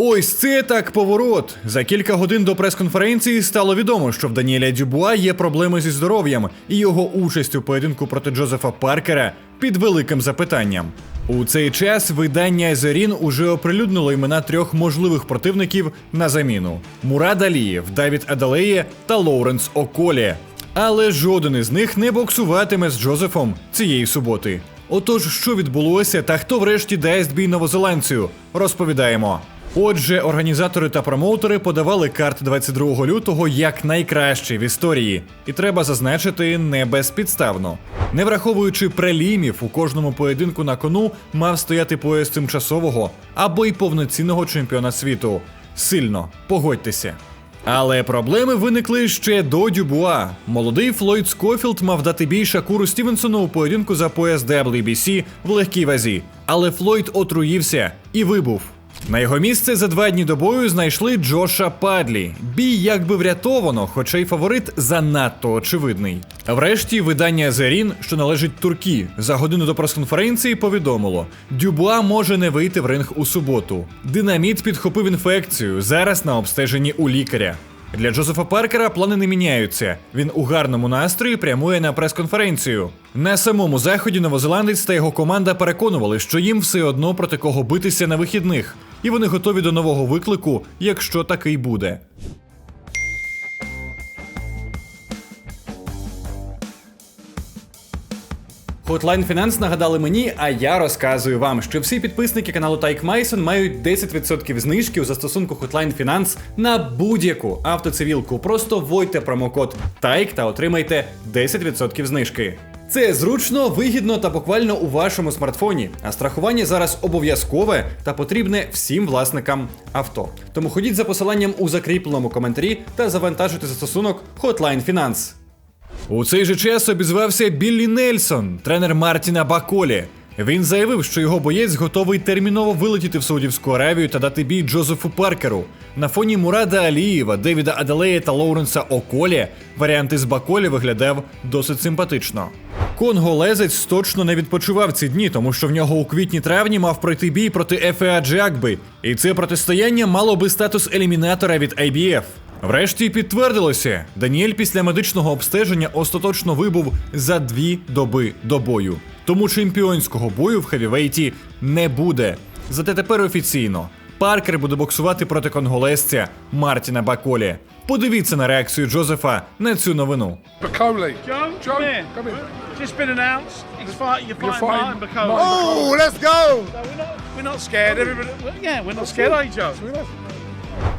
Ось це так поворот. За кілька годин до прес-конференції стало відомо, що в Даніеля Дюбуа є проблеми зі здоров'ям, і його участь у поєдинку проти Джозефа Паркера під великим запитанням. У цей час видання Зерін уже оприлюднило імена трьох можливих противників на заміну: Мурад Алієв, Давід Адалеє та Лоуренс Околі. Але жоден із них не боксуватиме з Джозефом цієї суботи. Отож, що відбулося та хто врешті дасть бій новозеландцю, розповідаємо. Отже, організатори та промоутери подавали карт 22 лютого як найкращий в історії, і треба зазначити не безпідставно. Не враховуючи прелімів, у кожному поєдинку на кону мав стояти пояс тимчасового або й повноцінного чемпіона світу. Сильно погодьтеся. Але проблеми виникли ще до Дюбуа. Молодий Флойд Скофілд мав дати бій Шакуру Стівенсону у поєдинку за пояс WBC в легкій вазі. Але Флойд отруївся і вибув. На його місце за два дні до бою знайшли Джоша Падлі. Бій якби врятовано, хоча й фаворит занадто очевидний. Врешті видання Зерін, що належить Туркі, за годину до прес-конференції повідомило: Дюбуа може не вийти в ринг у суботу. Динаміт підхопив інфекцію. Зараз на обстеженні у лікаря. Для Джозефа Паркера плани не міняються. Він у гарному настрої прямує на прес-конференцію. На самому заході новозеландець та його команда переконували, що їм все одно проти кого битися на вихідних, і вони готові до нового виклику, якщо такий буде. Hotline Finance нагадали мені, а я розказую вам, що всі підписники каналу Тайк Майсон мають 10% знижки у застосунку Hotline Finance на будь-яку автоцивілку. Просто вводьте промокод TAIK та отримайте 10% знижки. Це зручно, вигідно та буквально у вашому смартфоні. А страхування зараз обов'язкове та потрібне всім власникам авто. Тому ходіть за посиланням у закріпленому коментарі та завантажуйте застосунок Hotline Finance. У цей же час обізвався Біллі Нельсон, тренер Мартіна Баколі. Він заявив, що його боєць готовий терміново вилетіти в Саудівську Аравію та дати бій Джозефу Паркеру. На фоні Мурада Алієва, Девіда Аделея та Лоуренса Околі варіант із Баколі виглядав досить симпатично. Конголезець точно не відпочивав ці дні, тому що в нього у квітні-травні мав пройти бій проти Ефеа Джакби, і це протистояння мало би статус елімінатора від IBF. Врешті підтвердилося, Даніель після медичного обстеження остаточно вибув за дві доби до бою. Тому чемпіонського бою в хевівейті не буде. Зате тепер офіційно Паркер буде боксувати проти конголезця Мартіна Баколі. Подивіться на реакцію Джозефа на цю новину. In. Just been announced. He's fight, you're You're fighting fighting Martin Bacoli. Oh, let's go! We're not, we're not scared. Everybody, yeah, we're not scared, are you, Joe?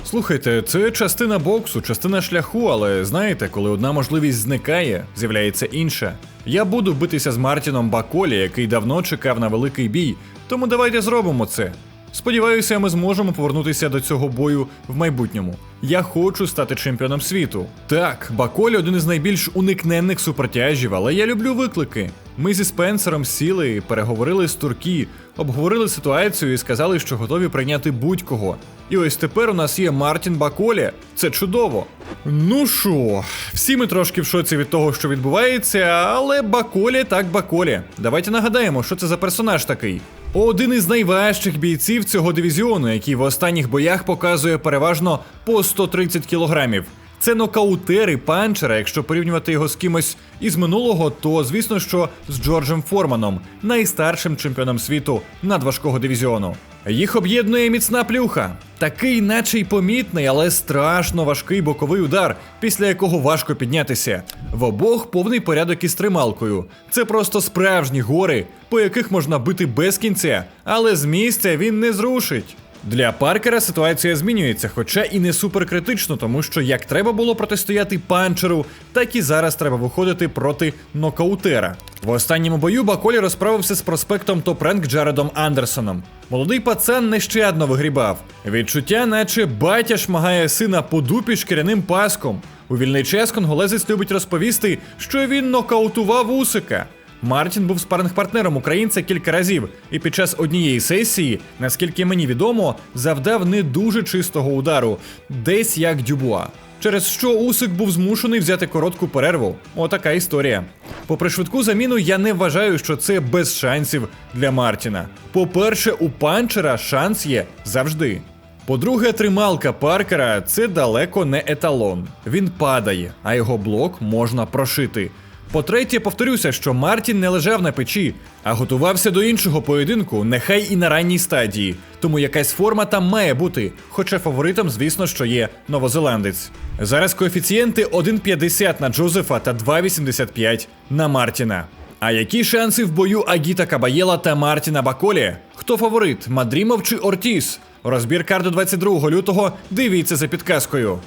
Слухайте, це частина боксу, частина шляху, але знаєте, коли одна можливість зникає, з'являється інша. Я буду битися з Мартіном Баколі, який давно чекав на великий бій, тому давайте зробимо це. Сподіваюся, ми зможемо повернутися до цього бою в майбутньому. Я хочу стати чемпіоном світу. Так, Баколі один із найбільш уникненних супертяжів, але я люблю виклики. Ми зі Спенсером сіли, переговорили з Туркі, обговорили ситуацію і сказали, що готові прийняти будь-кого. І ось тепер у нас є Мартін Баколі. Це чудово. Ну що, всі ми трошки в шоці від того, що відбувається, але Баколі так Баколі. Давайте нагадаємо, що це за персонаж такий. Один із найважчих бійців цього дивізіону, який в останніх боях показує переважно по 130 кілограмів. Це нокаутери панчера, якщо порівнювати його з кимось із минулого, то звісно, що з Джорджем Форманом, найстаршим чемпіоном світу надважкого дивізіону. Їх об'єднує міцна плюха. Такий, наче й помітний, але страшно важкий боковий удар, після якого важко піднятися. В обох повний порядок із трималкою. Це просто справжні гори, по яких можна бити без кінця, але з місця він не зрушить. Для Паркера ситуація змінюється, хоча і не суперкритично, тому що як треба було протистояти панчеру, так і зараз треба виходити проти нокаутера. В останньому бою Баколі розправився з проспектом топ-ренк Джаредом Андерсоном. Молодий пацан нещадно вигрібав. Відчуття, наче батя шмагає сина по дупі шкіряним паском. У вільний час конголезець любить розповісти, що він нокаутував Усика. Мартін був спаринг-партнером українця кілька разів, і під час однієї сесії, наскільки мені відомо, завдав не дуже чистого удару, десь як Дюбуа. Через що Усик був змушений взяти коротку перерву. Отака історія. Попри швидку заміну, я не вважаю, що це без шансів для Мартіна. По-перше, у панчера шанс є завжди. По-друге, трималка Паркера це далеко не еталон. Він падає, а його блок можна прошити. По-третє, повторюся, що Мартін не лежав на печі, а готувався до іншого поєдинку, нехай і на ранній стадії. Тому якась форма там має бути, хоча фаворитом, звісно, що є новозеландець. Зараз коефіцієнти 1,50 на Джозефа та 2,85 на Мартіна. А які шанси в бою Агіта Кабаєла та Мартіна Баколі? Хто фаворит? Мадрімов чи Ортіс? Розбір карду 22 лютого. Дивіться за підказкою.